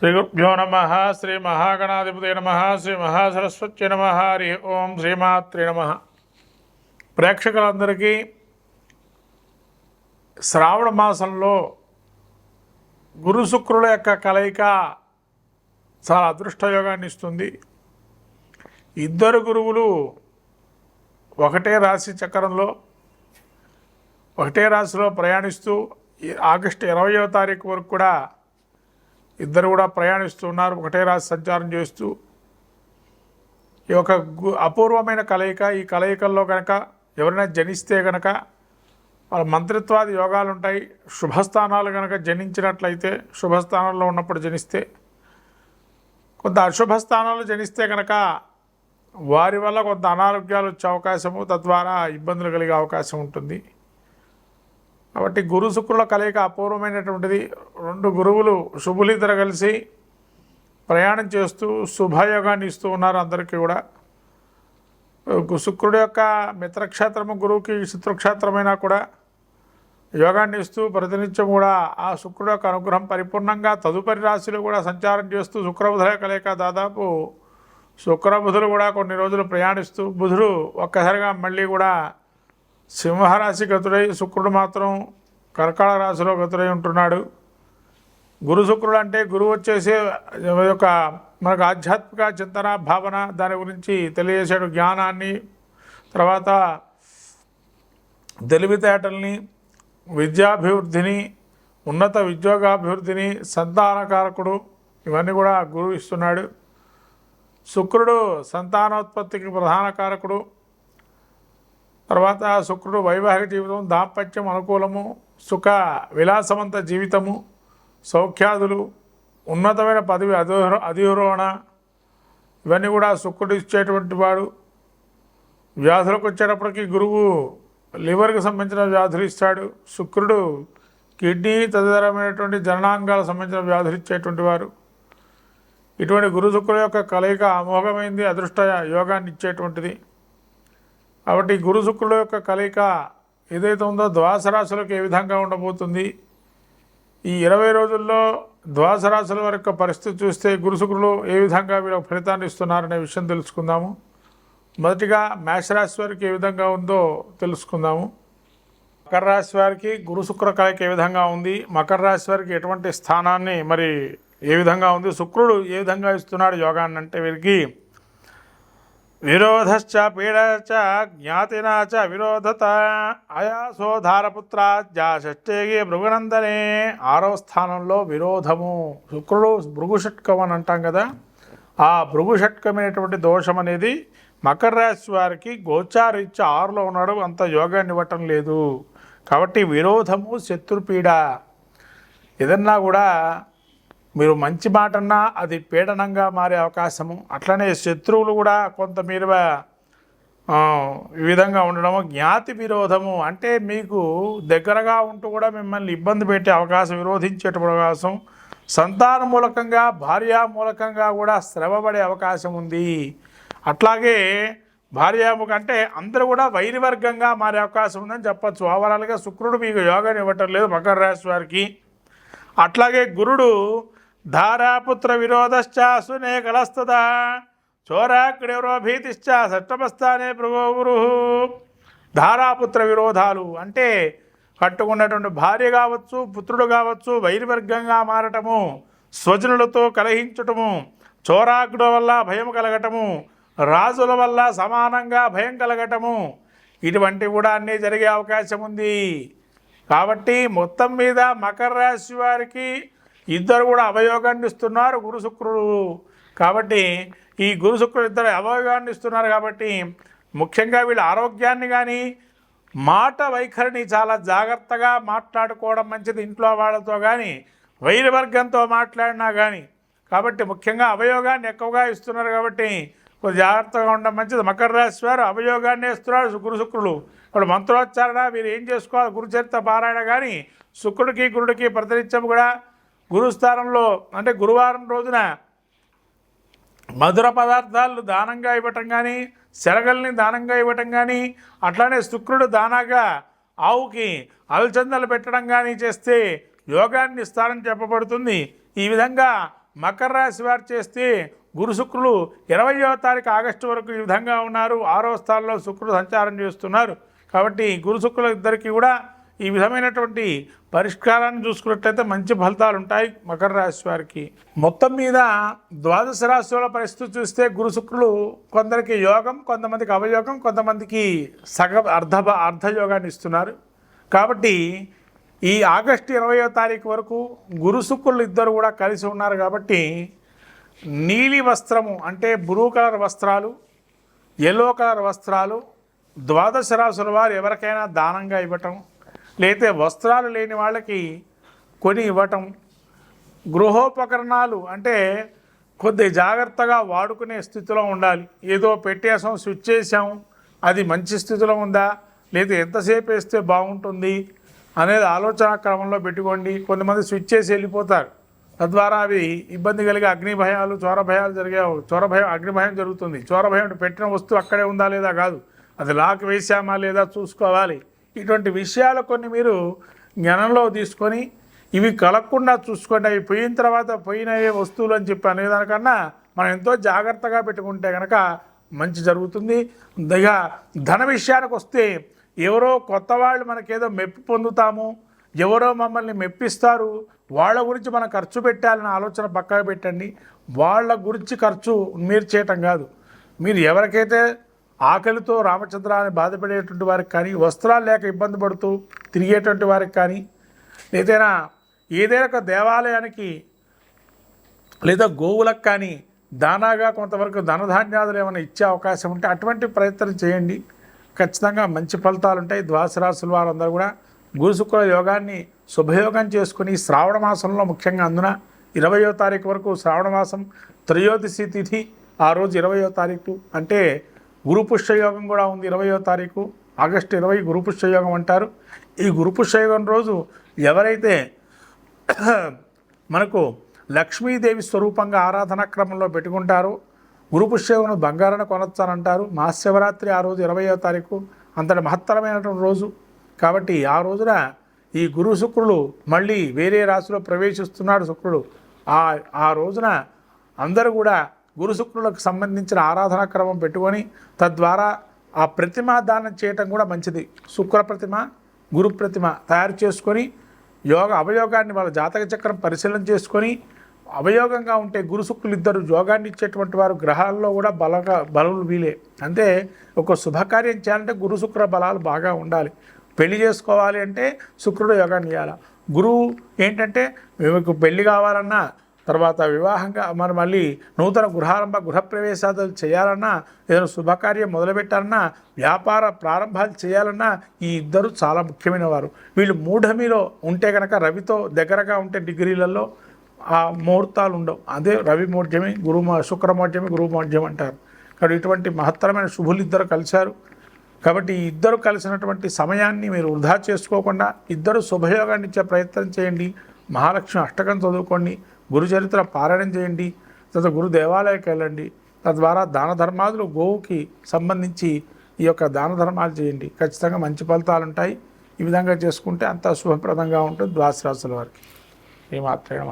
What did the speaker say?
శ్రీ గురుభ్యో నమ శ్రీ మహాగణాధిపతి నమ శ్రీ మహాసరస్వతి నమ హరి ఓం శ్రీమాత్రి నమ. ప్రేక్షకులందరికీ శ్రావణ మాసంలో గురు శుక్రుల యొక్క కలయిక చాలా అదృష్టయోగాన్ని ఇస్తుంది. ఇద్దరు గురువులు ఒకటే రాశి చక్రంలో ఒకటే రాశిలో ప్రయాణిస్తూ ఆగస్టు ఇరవయో తారీఖు వరకు కూడా ఇద్దరు కూడా ప్రయాణిస్తున్నారు ఒకటే రాసి సంచారం చేస్తూ. ఈ యొక్క గు- అపూర్వమైన కలయిక ఈ కలయికల్లో కనుక ఎవరైనా జనిస్తే కనుక వాళ్ళ మంత్రిత్వాది యోగాలు ఉంటాయి శుభస్థానాలు కనుక జనించినట్లయితే శుభస్థానంలో ఉన్నప్పుడు జనిస్తే కొంత అశుభ స్థానాలు జనిస్తే కనుక వారి వల్ల కొంత అనారోగ్యాలు వచ్చే అవకాశము తద్వారా ఇబ్బందులు కలిగే అవకాశం ఉంటుంది. కాబట్టి గురు శుక్రుల కలయిక అపూర్వమైనటువంటిది. రెండు గురువులు శుభులిద్దరు కలిసి ప్రయాణం చేస్తూ శుభయోగాన్ని ఇస్తూ ఉన్నారు అందరికీ కూడా. గు- శుక్రుడు యొక్క మిత్రక్షేత్రము గురువుకి శత్రుక్షేత్రమైనా కూడా యోగాన్ని ఇస్తూ ప్రతినిత్యం కూడా ఆ శుక్రుడు యొక్క అనుగ్రహం పరిపూర్ణంగా తదుపరి రాశిలో కూడా సంచారం చేస్తూ శుక్రబుధుల కలయిక దాదాపు శుక్రబుధులు కూడా కొన్ని రోజులు ప్రయాణిస్తూ బుధుడు ఒక్కసారిగా మళ్ళీ కూడా సింహరాశి గతుడై శుక్రుడు మాత్రం కర్కాళ రాశిలో గతుడై ఉంటున్నాడు. గురు శుక్రుడు అంటే గురువు వచ్చేసి యొక్క మనకు ఆధ్యాత్మిక చింతన భావన దాని గురించి తెలియజేసాడు జ్ఞానాన్ని. తర్వాత తెలివితేటల్ని విద్యాభివృద్ధిని ఉన్నత ఉద్యోగాభివృద్ధిని సంతానకారకుడు ఇవన్నీ కూడా గురువు ఇస్తున్నాడు. శుక్రుడు సంతానోత్పత్తికి ప్రధాన కారకుడు. తర్వాత శుక్రుడు వైవాహిక జీవితం దాంపత్యం అనుకూలము సుఖ విలాసవంత జీవితము సౌఖ్యాదులు ఉన్నతమైన పదవి అధిరో అధిరోహణ ఇవన్నీ కూడా శుక్రుడు ఇచ్చేటువంటి వాడు. వ్యాధులకు వచ్చేటప్పటికి గురువు లివర్కి సంబంధించిన వ్యాధులు ఇస్తాడు. శుక్రుడు కిడ్నీ తదితరమైనటువంటి జననాంగాలకు సంబంధించిన వ్యాధులు ఇచ్చేటువంటి వారు. ఇటువంటి గురు శుక్రుల యొక్క కలయిక అమోఘమైంది అదృష్ట యోగాన్ని ఇచ్చేటువంటిది. కాబట్టి గురు శుక్రుల యొక్క కలయిక ఏదైతే ఉందో ద్వాస రాశులకు ఏ విధంగా ఉండబోతుంది? ఈ ఇరవై రోజుల్లో ద్వాస రాశుల వారి యొక్క పరిస్థితి చూస్తే గురు శుక్రులు ఏ విధంగా వీళ్ళకి ఫలితాన్ని ఇస్తున్నారనే విషయం తెలుసుకుందాము. మొదటిగా మేషరాశి వారికి ఏ విధంగా ఉందో తెలుసుకుందాము. మకర రాశి వారికి గురు శుక్ర కలయిక ఏ విధంగా ఉంది? మకర రాశి వారికి ఎటువంటి స్థానాన్ని మరి ఏ విధంగా ఉంది? శుక్రుడు ఏ విధంగా ఇస్తున్నాడు యోగాన్ని అంటే వీరికి విరోధశ్చ పీడశ్చ జ్ఞాతినా చ విరోధత అయాసోధారపుత్రాజ్యా షష్టేగి భృగునందనే ఆరో స్థానంలో విరోధము శుక్రుడు భృగుషట్కం అని అంటాం కదా। ఆ భృగుషట్కమైనటువంటి దోషం అనేది మకర రాశి వారికి గోచారీత్య ఆరులో ఉన్నాడు అంత యోగాన్ని ఇవ్వటం లేదు. కాబట్టి విరోధము శత్రుపీడ. ఏదన్నా కూడా మీరు మంచి మాట అన్నా అది పీడనంగా మారే అవకాశము. అట్లనే శత్రువులు కూడా కొంత మీరు ఈ విధంగా ఉండడము. జ్ఞాతి విరోధము అంటే మీకు దగ్గరగా ఉంటూ కూడా మిమ్మల్ని ఇబ్బంది పెట్టే అవకాశం విరోధించేటువంటి అవకాశం. సంతాన మూలకంగా భార్యా మూలకంగా కూడా శ్రమపడే అవకాశం ఉంది. అట్లాగే భార్యాముఖ అంటే అందరూ కూడా వైరివర్గంగా మారే అవకాశం ఉందని చెప్పచ్చు. ఓవరాల్గా శుక్రుడు మీకు యోగాన్ని ఇవ్వటం లేదు మకర రాశి వారికి. అట్లాగే గురుడు ధారాపుత్ర విరోధశ్చాసునే కలస్తద చోరాక్డెవరో భీతిశ్చ షష్టమస్థానే ప్రభో గురు ధారాపుత్ర విరోధాలు అంటే కట్టుకున్నటువంటి భార్య కావచ్చు పుత్రుడు కావచ్చు వైర్వర్గంగా మారటము స్వజనులతో కలహించటము చోరాకుడు వల్ల భయం కలగటము రాజుల వల్ల సమానంగా భయం కలగటము ఇటువంటి కూడా అన్నీ జరిగే అవకాశం ఉంది కాబట్టి మొత్తం మీద మకర రాశి వారికి ఇద్దరు కూడా అవయోగాన్ని ఇస్తున్నారు గురు శుక్రుడు. కాబట్టి ఈ గురు శుక్రుడు ఇద్దరు అవయోగాన్ని ఇస్తున్నారు కాబట్టి ముఖ్యంగా వీళ్ళ ఆరోగ్యాన్ని కానీ మాట వైఖరిని చాలా జాగ్రత్తగా మాట్లాడుకోవడం మంచిది ఇంట్లో వాళ్ళతో కానీ వైరవర్గంతో మాట్లాడినా కానీ కాబట్టి ముఖ్యంగా అవయోగాన్ని ఎక్కువగా ఇస్తున్నారు కాబట్టి కొంచెం జాగ్రత్తగా ఉండడం మంచిది. మకర రాశి వారు అవయోగాన్ని ఇస్తున్నారు గురు శుక్రుడు ఇప్పుడు మంత్రోచ్చారణ మీరు ఏం చేసుకోవాలి? గురుచరిత్ర పారాయణ కానీ శుక్రుడికి గురుడికి ప్రతినిత్యం కూడా గురుస్థానంలో అంటే గురువారం రోజున మధుర పదార్థాలు దానంగా ఇవ్వటం కానీ శరగల్ని దానంగా ఇవ్వటం కానీ అట్లానే శుక్రుడు దానాగా ఆవుకి అలచందలు పెట్టడం కానీ చేస్తే యోగాన్ని ఇస్తారని చెప్పబడుతుంది. ఈ విధంగా మకర రాశి వారు చేస్తే గురు శుక్రులు ఇరవయో తారీఖు ఆగస్టు వరకు ఈ విధంగా ఉన్నారు. ఆరో స్థానంలో శుక్రుడు సంచారం చేస్తున్నారు. కాబట్టి గురు శుక్రుల ఇద్దరికీ కూడా ఈ విధమైనటువంటి పరిష్కారాన్ని చూసుకున్నట్లయితే మంచి ఫలితాలు ఉంటాయి మకర రాశి వారికి. మొత్తం మీద ద్వాదశ రాశుల పరిస్థితి చూస్తే గురు శుక్రులు కొందరికి యోగం కొంతమందికి అవయోగం కొంతమందికి సగ అర్ధ అర్ధయోగాన్ని ఇస్తున్నారు. కాబట్టి ఈ ఆగస్టు ఇరవయో తారీఖు వరకు గురు శుక్రులు ఇద్దరు కూడా కలిసి ఉన్నారు కాబట్టి నీలి వస్త్రము అంటే బ్లూ కలర్ వస్త్రాలు ఎల్లో కలర్ వస్త్రాలు ద్వాదశ రాశుల వారు ఎవరికైనా దానంగా ఇవ్వటం లేతే వస్త్రాలు లేని వాళ్ళకి కొని ఇవ్వటం గృహోపకరణాలు అంటే కొద్ది జాగ్రత్తగా వాడుకునే స్థితిలో ఉండాలి. ఏదో పెట్టేసాం స్విచ్ చేసాం అది మంచి స్థితిలో ఉందా లేదా ఎంతసేపు వేస్తే బాగుంటుంది అనేది ఆలోచన క్రమంలో పెట్టుకోండి. కొంతమంది స్విచ్ చేసి వెళ్ళిపోతారు. తద్వారా అవి ఇబ్బంది కలిగే అగ్నిభయాలు చోరభయాలు జరిగే చోరభయం అగ్నిభయం జరుగుతుంది. చోరభయం పెట్టిన వస్తువు అక్కడే ఉందా లేదా కాదు. అది లాక్ వేసామా లేదా చూసుకోవాలి. ఇటువంటి విషయాలు కొన్ని మీరు జ్ఞానంలో తీసుకొని ఇవి కలగకుండా చూసుకోండి. అవి పోయిన తర్వాత పోయినవే వస్తువులు అని చెప్పి అనేదానికన్నా మనం ఎంతో జాగ్రత్తగా పెట్టుకుంటే కనుక మంచి జరుగుతుంది. ఇక ధన విషయానికి వస్తే ఎవరో కొత్త వాళ్ళు మనకేదో మెప్పి పొందుతాము. ఎవరో మమ్మల్ని మెప్పిస్తారు. వాళ్ళ గురించి మనం ఖర్చు పెట్టాలన్న ఆలోచన పక్కన పెట్టండి. వాళ్ళ గురించి ఖర్చు మీరు చేయటం కాదు. మీరు ఎవరికైతే ఆకలితో రామచంద్రాన్ని బాధపడేటువంటి వారికి కానీ వస్త్రాలు లేక ఇబ్బంది పడుతూ తిరిగేటువంటి వారికి కానీ ఏదైనా ఏదైనా ఒక దేవాలయానికి లేదా గోవులకు కానీ దానాగా కొంతవరకు ధనధాన్యాదులు ఏమైనా ఇచ్చే అవకాశం ఉంటే అటువంటి ప్రయత్నం చేయండి. ఖచ్చితంగా మంచి ఫలితాలు ఉంటాయి. ద్వాదశ వారందరూ కూడా గురుశుక్ర యోగాన్ని శుభయోగం చేసుకుని శ్రావణ మాసంలో ముఖ్యంగా అందున ఇరవయో తారీఖు వరకు శ్రావణ మాసం త్రయోదశి తిథి ఆ రోజు ఇరవయో తారీఖు. అంటే గురుపుష్యయోగం కూడా ఉంది. ఇరవయో తారీఖు ఆగస్టు ఇరవై గురుపుష్యయోగం అంటారు. ఈ గురుపుష్యయోగం రోజు ఎవరైతే మనకు లక్ష్మీదేవి స్వరూపంగా ఆరాధనా క్రమంలో పెట్టుకుంటారో గురు బంగారాన్ని కొనొచ్చానంటారు. మహాశివరాత్రి ఆ రోజు ఇరవయో తారీఖు అంతటి మహత్తరమైనటువంటి రోజు. కాబట్టి ఆ రోజున ఈ గురు శుక్రుడు మళ్ళీ వేరే రాశిలో ప్రవేశిస్తున్నాడు శుక్రుడు. ఆ ఆ రోజున అందరూ కూడా గురుశుక్రులకు సంబంధించిన ఆరాధనా క్రమం పెట్టుకొని తద్వారా ఆ ప్రతిమ దానం చేయటం కూడా మంచిది. శుక్ర ప్రతిమ గురు ప్రతిమ తయారు చేసుకొని యోగ అవయోగాన్ని వాళ్ళ జాతక చక్రం పరిశీలన చేసుకొని అవయోగంగా ఉంటే గురు శుక్రులు ఇద్దరు యోగాన్ని ఇచ్చేటువంటి వారు గ్రహాల్లో కూడా బలగా బలములు వీలే. అంటే ఒక శుభకార్యం చేయాలంటే గురు శుక్ర బలాలు బాగా ఉండాలి. పెళ్ళి చేసుకోవాలి అంటే శుక్రుడు యోగాన్ని చేయాలి? గురువు ఏంటంటే మీకు పెళ్ళి కావాలన్నా తర్వాత వివాహంగా మరి మళ్ళీ నూతన గృహారంభ గృహప్రవేశాదులు చేయాలన్నా ఏదైనా శుభకార్యం మొదలుపెట్టాలన్నా వ్యాపార ప్రారంభాలు చేయాలన్నా ఈ ఇద్దరు చాలా ముఖ్యమైన వారు వీళ్ళు మూఢమిలో ఉంటే కనుక రవితో దగ్గరగా ఉంటే డిగ్రీలలో ఆ ముహూర్తాలు ఉండవు. అదే రవి మౌఢ్యమి గురు శుక్రమౌఢ్యమి గురు మౌఢ్యం అంటారు. కాబట్టి ఇటువంటి మహత్తరమైన శుభులు ఇద్దరు కలిశారు. కాబట్టి ఈ ఇద్దరు కలిసినటువంటి సమయాన్ని మీరు వృధా చేసుకోకుండా ఇద్దరు శుభయోగాన్ని ఇచ్చే ప్రయత్నం చేయండి. మహాలక్ష్మి అష్టకం చదువుకోండి. గురు చరిత్ర పారాయణం చేయండి తర్వాత గురు దేవాలయకి వెళ్ళండి తద్వారా దాన ధర్మాదులు గోవుకి సంబంధించి ఈ యొక్క దాన ధర్మాలు చేయండి. ఖచ్చితంగా మంచి ఫలితాలు ఉంటాయి. ఈ విధంగా చేసుకుంటే అంత శుభప్రదంగా ఉంటుంది. ద్వాసరాశుల వారికి. ఈ మాత్రమే